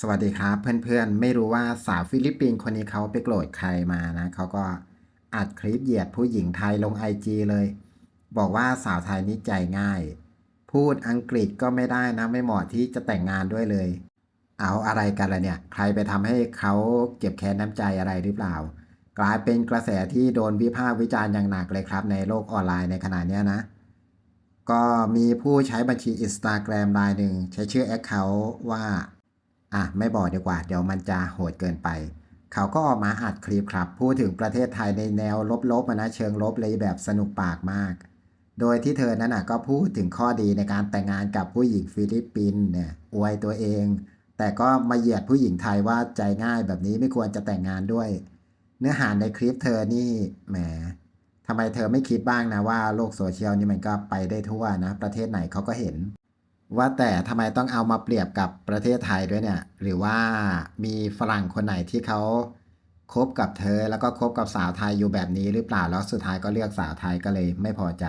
สวัสดีครับเพื่อนๆ ไม่รู้ว่าสาวฟิลิปปินส์คนนี้เขาไปโกรธใครมานะเขาก็อัดคลิปเหยียดผู้หญิงไทยลงไอจีเลย บอกว่าสาวไทยนี่ใจง่าย พูดอังกฤษก็ไม่ได้นะไม่เหมาะที่จะแต่งงานด้วยเลย เอาอะไรกันล่ะเนี่ย ใครไปทำให้เขาเก็บแค้นน้ำใจอะไรหรือเปล่า กลายเป็นกระแสที่โดนวิพากษ์วิจารณ์อย่างหนักเลยครับ ในโลกออนไลน์ในขณะนี้นะก็มีผู้ใช้บัญชี Instagram รายหนึ่งใช้ชื่อ Account ว่า อะไม่บอกดีกว่า เดี๋ยวมันจะโหดเกินไป เขาก็ออกมาอัดคลิปครับ พูดถึงประเทศไทยในแนวลบๆนะเชิงลบเลยแบบสนุกปากมาก โดยที่เธอนั้นน่ะก็พูดถึงข้อดีในการแต่งงานกับผู้หญิงฟิลิปปินส์เนี่ยอวยตัวเอง แต่ก็มาเหยียดผู้หญิงไทยว่าใจง่ายแบบนี้ไม่ควรจะแต่งงานด้วย เนื้อหาในคลิปเธอนี่แหมทำไมเธอไม่คิดบ้างนะว่าโลกโซเชียลนี่มันก็ไปได้ทั่วนะ ประเทศไหนเขาก็เห็น ว่าแต่ทำไมต้องเอามาเปรียบกับประเทศไทยด้วยเนี่ย หรือว่ามีฝรั่งคนไหนที่เขาคบกับเธอแล้วก็คบกับสาวไทยอยู่แบบนี้หรือเปล่าแล้วสุดท้ายก็เลือกสาวไทยก็เลยไม่พอใจ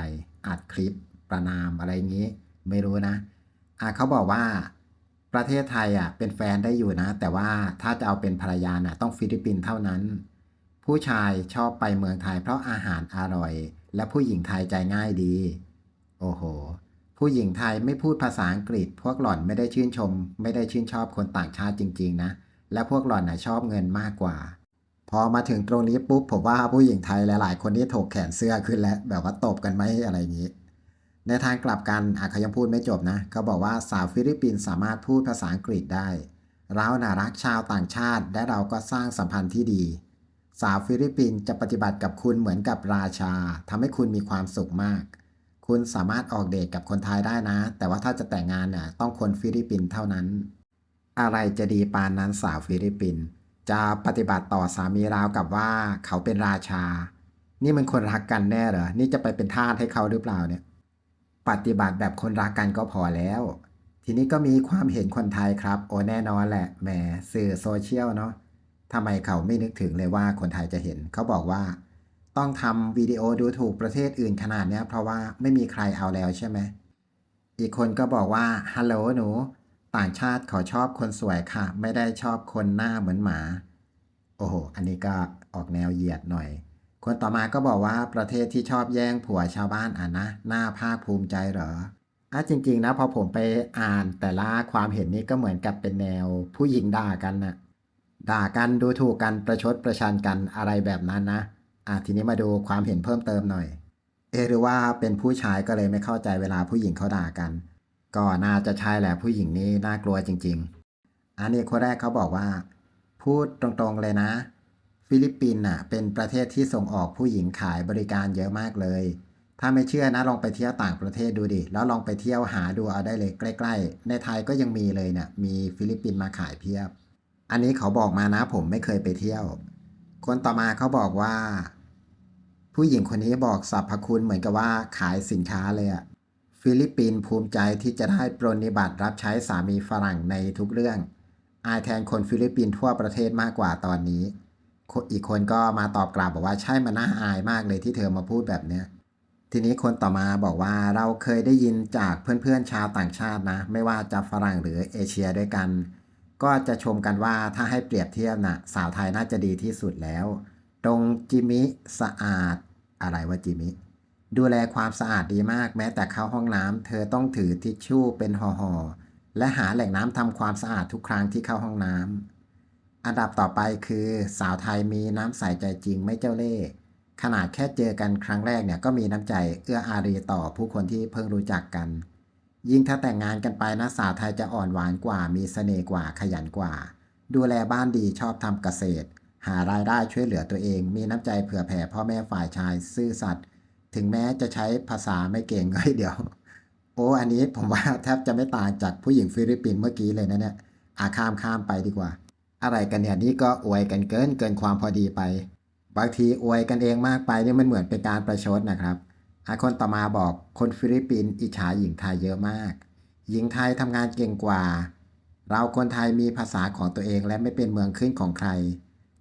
อัดคลิปประนามอะไรอย่างนี้ ไม่รู้นะอะเขาบอกว่าประเทศไทยอะเป็นแฟนได้อยู่นะ แต่ว่าถ้าจะเอาเป็นภรรยาน่ะต้องฟิลิปปินส์เท่านั้น ผู้ชายชอบไปเมืองไทยเพราะอาหารอร่อย และผู้หญิงไทยใจง่ายดี โอ้โห ผู้หญิงไทยไม่พูดภาษาอังกฤษ พวกหล่อนไม่ได้ชื่นชม ไม่ได้ชื่นชอบคนต่างชาติจริง ๆ นะ และพวกหล่อนน่ะชอบเงินมากกว่า พอมาถึงตรงนี้ปุ๊บผมว่าผู้หญิงไทยหลายๆ คนนี่ถกแขนเสื้อขึ้นแล้วแบบว่าตบกันไหมอะไรอย่างนี้ ในทางกลับกันอะเขายังพูดไม่จบนะเขาบอกว่าสาวฟิลิปปินส์สามารถพูดภาษาอังกฤษได้ เราน่ารักชาวต่างชาติ และเราก็สร้างสัมพันธ์ที่ดี สาวฟิลิปปินส์จะปฏิบัติกับคุณเหมือนกับราชาทำให้คุณมีความสุขมาก คุณสามารถออกเดทกับคนไทยได้นะ แต่ว่าถ้าจะแต่งงานเนี่ยต้องคนฟิลิปปินส์เท่านั้น อะไรจะดีปานนั้นสาวฟิลิปปินส์จะปฏิบัติต่อสามีราวกับว่าเขาเป็นราชา นี่มันคนรักกันแน่เหรอ นี่จะไปเป็นทาสให้เขาหรือเปล่าเนี่ย ปฏิบัติแบบคนรักกันก็พอแล้ว ทีนี้ก็มีความเห็นคนไทยครับ โอ้แน่นอนแหละ แหมสื่อโซเชียลเนาะทำไมเขาไม่นึกถึงเลยว่าคนไทยจะเห็น เขาบอกว่า ต้องทำวิดีโอดูถูกประเทศอื่นขนาดเนี้ยเพราะว่าไม่มีใครเอาแล้วใช่ไหม อีกคนก็บอกว่าฮัลโหลหนู ต่างชาติขาชอบคนสวยค่ะ ไม่ได้ชอบคนหน้าเหมือนหมา โอ้โห อันนี้ก็ออกแนวเหยียดหน่อย คนต่อมาก็บอกว่าประเทศที่ชอบแย่งผัวชาวบ้านอะนะหน่าภาคภูมิใจเหรออะจริงๆนะพอผมไปอ่านแต่ละความเห็นนี้ก็เหมือนกับเป็นแนวผู้หญิงด่ากันน่ะด่ากันดูถูกกันประชดประชันกันอะไรแบบนั้นนะ อะทีนี้มาดูความเห็นเพิ่มเติมหน่อย เอหรือว่าเป็นผู้ชายก็เลยไม่เข้าใจเวลาผู้หญิงเขาด่ากัน ก็น่าจะใช่แหละผู้หญิงนี่น่ากลัวจริง ๆ อันนี้คนแรกเขาบอกว่า พูดตรงๆเลยนะ ฟิลิปปินส์น่ะเป็นประเทศที่ส่งออกผู้หญิงขายบริการเยอะมากเลย ถ้าไม่เชื่อนะลองไปเที่ยวต่างประเทศดูดิ แล้วลองไปเที่ยวหาดูเอาได้เลยใกล้ ๆ ในไทยก็ยังมีเลยเนี่ยมีฟิลิปปินส์มาขายเพียบ อันนี้เขาบอกมานะผมไม่เคยไปเที่ยว คนต่อมาเขาบอกว่า ผู้หญิงคนนี้บอกสรรพคุณเหมือนกับว่าขายสินค้าเลยอะฟิลิปปินส์ภูมิใจที่จะได้ปรนนิบัติรับใช้สามีฝรั่งในทุกเรื่อง อายแทนคนฟิลิปปินส์ทั่วประเทศมากกว่าตอนนี้ อีกคนก็มาตอบกลับบอกว่าใช่มันน่าอายมากเลยที่เธอมาพูดแบบเนี้ยทีนี้คนต่อมาบอกว่าเราเคยได้ยินจากเพื่อนๆชาวต่างชาตินะ ไม่ว่าจะฝรั่งหรือเอเชียด้วยกัน ก็จะชมกันว่าถ้าให้เปรียบเทียบน่ะสาวไทยน่าจะดีที่สุดแล้ว ตรงจิมิสะอาดอะไรว่าจิมิ ดูแลความสะอาดดีมากแม้แต่เข้าห้องน้ำเธอต้องถือทิชชู่เป็นห่อๆและหาแหล่งน้ำทำความสะอาดทุกครั้งที่เข้าห้องน้ำอันดับต่อไปคือสาวไทยมีน้ำใสใจจริงไม่เจ้าเล่ห์ขนาดแค่เจอกันครั้งแรกเนี่ยก็มีน้ำใจเอื้ออารีต่อผู้คนที่เพิ่งรู้จักกัน ยิ่งถ้าแต่งงานกันไปนะสาวไทยจะอ่อนหวานกว่ามีเสน่ห์กว่าขยันกว่า ดูแลบ้านดีชอบทำเกษตร หารายได้ช่วยเหลือตัวเอง มีน้ำใจเผื่อแผ่พ่อแม่ฝ่ายชายซื่อสัตย์ถึงแม้จะใช้ภาษาไม่เก่งเฮ้ยเดี๋ยว โอ้อันนี้ผมว่าแทบจะไม่ต่างจากผู้หญิงฟิลิปปินส์เมื่อกี้เลยนะเนี่ยอาข้ามข้ามไปดีกว่า อะไรกันเนี่ยนี่ก็อวยกันเกินเกินความพอดีไป บางทีอวยกันเองมากไปนี่มันเหมือนเป็นการประชดนะครับอาคนต่อมาบอกคนฟิลิปปินส์อิจฉาหญิงไทยเยอะมาก หญิงไทยทำงานเก่งกว่า เราคนไทยมีภาษาของตัวเองและไม่เป็นเมืองขึ้นของใคร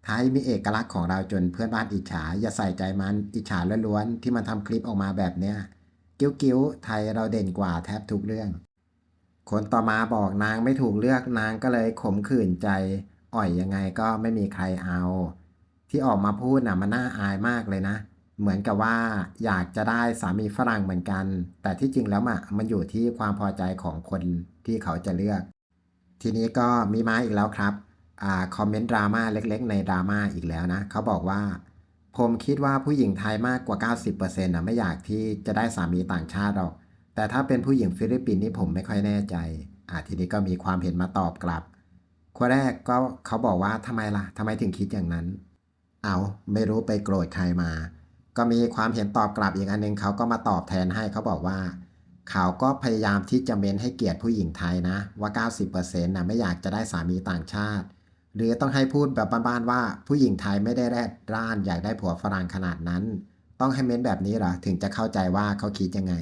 ไทยมีเอกลักษณ์ของเราจนเพื่อนบ้านอิจฉาอย่าใส่ใจมันอิจฉาล้วนๆที่มันทำคลิปออกมาแบบเนี้ยกิ้วกิ้วๆไทยเราเด่นกว่าแทบทุกเรื่อง คนต่อมาบอกนางไม่ถูกเลือกนางก็เลยขมขื่นใจ อ่อยยังไงก็ไม่มีใครเอา ที่ออกมาพูดน่ะมันน่าอายมากเลยนะ เหมือนกับว่าอยากจะได้สามีฝรั่งเหมือนกัน แต่ที่จริงแล้วอะมันอยู่ที่ความพอใจของคนที่เขาจะเลือก ทีนี้ก็มีมาอีกแล้วครับ คอมเมนต์ดราม่าเล็กๆ ในดราม่าอีกแล้วนะเขาบอกว่า ผมคิดว่าผู้หญิงไทยมากกว่า 90%นะไม่อยากที่จะได้สามีต่างชาติหรอก แต่ถ้าเป็นผู้หญิงฟิลิปปินส์นี่ผมไม่ค่อยแน่ใจอ่าทีนี้ก็มีความเห็นมาตอบกลับคนแรกก็เขาบอกว่าทำไมล่ะทำไมถึงคิดอย่างนั้น เอาไม่รู้ไปโกรธใครมา ก็มีความเห็นตอบกลับอีกอันหนึงเขาก็มาตอบแทนให้เขาบอกว่าเขาก็พยายามที่จะเม้นให้เกียรติผู้หญิงไทยนะว่า 90%นะไม่อยากจะได้สามีต่างชาติ หรือต้องให้พูดแบบบ้านๆว่า ผู้หญิงไทยไม่ได้แรดร่านอยากได้ผัวฝรั่งขนาดนั้น ต้องให้เม้นแบบนี้เหรอถึงจะเข้าใจว่าเขาคิดยังไง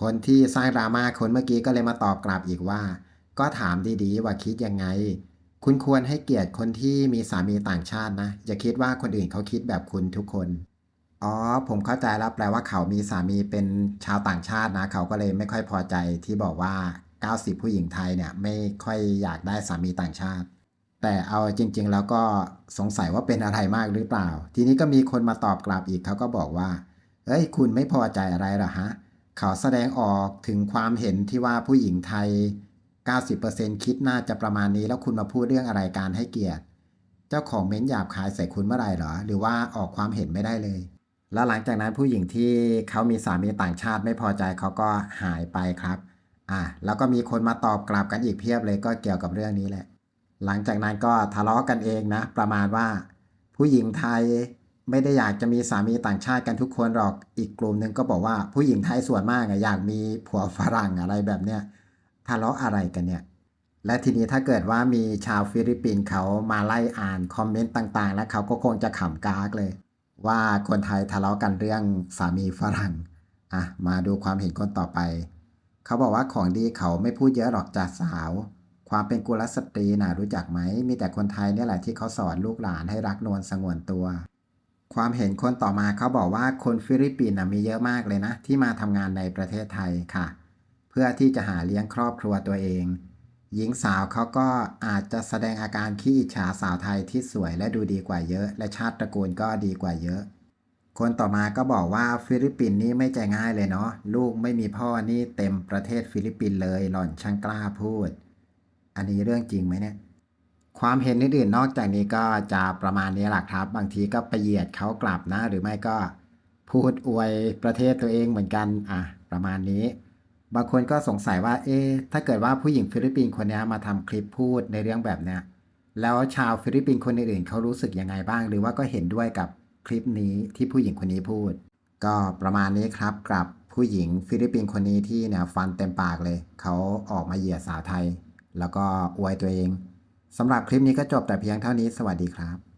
คนที่สร้างดราม่าคนเมื่อกี้ก็เลยมาตอบกลับอีกว่า ก็ถามดีๆว่าคิดยังไง คุณควรให้เกียรติคนที่มีสามีต่างชาตินะ อย่าคิดว่าคนอื่นเขาคิดแบบคุณทุกคนอ๋อผมเข้าใจแล้วแปลว่าเขามีสามีเป็นชาวต่างชาตินะ เขาก็เลยไม่ค่อยพอใจที่บอกว่า 90 ผู้หญิงไทยเนี่ยไม่ค่อยอยากได้สามีต่างชาติ แต่เอาจริง ๆ แล้วก็สงสัยว่าเป็นอะไรมากหรือเปล่า ทีนี้ก็มีคนมาตอบกลับอีกเขาก็บอกว่า เอ้ย คุณไม่พอใจอะไรหรอฮะ เขาแสดงออกถึงความเห็นที่ว่าผู้หญิงไทย 90%คิดน่าจะประมาณนี้แล้วคุณมาพูดเรื่องอะไรการให้เกียรติ เจ้าของเม้นหยาบคายใส่คุณเมื่อไหร่หรอ หรือว่าออกความเห็นไม่ได้เลย แล้วหลังจากนั้นผู้หญิงที่เขามีสามีต่างชาติไม่พอใจเขาก็หายไปครับ อะแล้วก็มีคนมาตอบกลับกันอีกเพียบเลยก็เกี่ยวกับเรื่องนี้แหละ หลังจากนั้นก็ทะเลาะกันเองนะ ประมาณว่า ผู้หญิงไทยไม่ได้อยากจะมีสามีต่างชาติกันทุกคนหรอกอีกกลุ่มหนึ่งก็บอกว่าผู้หญิงไทยส่วนมากอยากมีผัวฝรั่งอะไรแบบเนี้ยทะเลาะอะไรกันเนี่ยและทีนี้ถ้าเกิดว่ามีชาวฟิลิปปินส์เขามาไล่อ่านคอมเมนต์ต่างๆ แล้วเขาก็คงจะขำกากเลย ว่าคนไทยทะเลาะกันเรื่องสามีฝรั่งอะมาดูความเห็นคนต่อไป เขาบอกว่าของดีเขาไม่พูดเยอะหรอกจ่าสาว ความเป็นกุลสตรีน่ะรู้จักไหม มีแต่คนไทยเนี่ยแหละที่เขาสอนลูกหลานให้รักนวลสงวนตัว ความเห็นคนต่อมาเขาบอกว่าคนฟิลิปปินส์มีเยอะมากเลยนะ ที่มาทำงานในประเทศไทยค่ะ เพื่อที่จะหาเลี้ยงครอบครัวตัวเอง หญิงสาวเขาก็อาจจะแสดงอาการขี้อิจฉาสาวไทยที่สวยและดูดีกว่าเยอะ และชาติตระกูลก็ดีกว่าเยอะคนต่อมาก็บอกว่าฟิลิปปินส์นี่ไม่ใจง่ายเลยเนาะลูกไม่มีพ่อนี่เต็มประเทศฟิลิปปินส์เลยหล่อนช่างกล้าพูด อันนี้เรื่องจริงไหมเนี่ย ความเห็นอื่นๆนอกจากนี้ก็จะประมาณนี้แหละครับ บางทีก็ไปเหยียดเขากลับนะ หรือไม่ก็พูดอวยประเทศตัวเองเหมือนกัน อะ ประมาณนี้ บางคนก็สงสัยว่า เอ๊ะ ถ้าเกิดว่าผู้หญิงฟิลิปปินส์คนนี้มาทำคลิปพูดในเรื่องแบบเนี้ย แล้วชาวฟิลิปปินส์คนอื่นๆเขารู้สึกยังไงบ้าง หรือว่าก็เห็นด้วยกับคลิปนี้ที่ผู้หญิงคนนี้พูด ก็ประมาณนี้ครับกับผู้หญิงฟิลิปปินส์คนนี้ที่เนี่ยฟันเต็มปากเลย เขาออกมาเหยียดสาวไทย แล้วก็อวยตัวเองสำหรับคลิปนี้ก็จบแต่เพียงเท่านี้สวัสดีครับ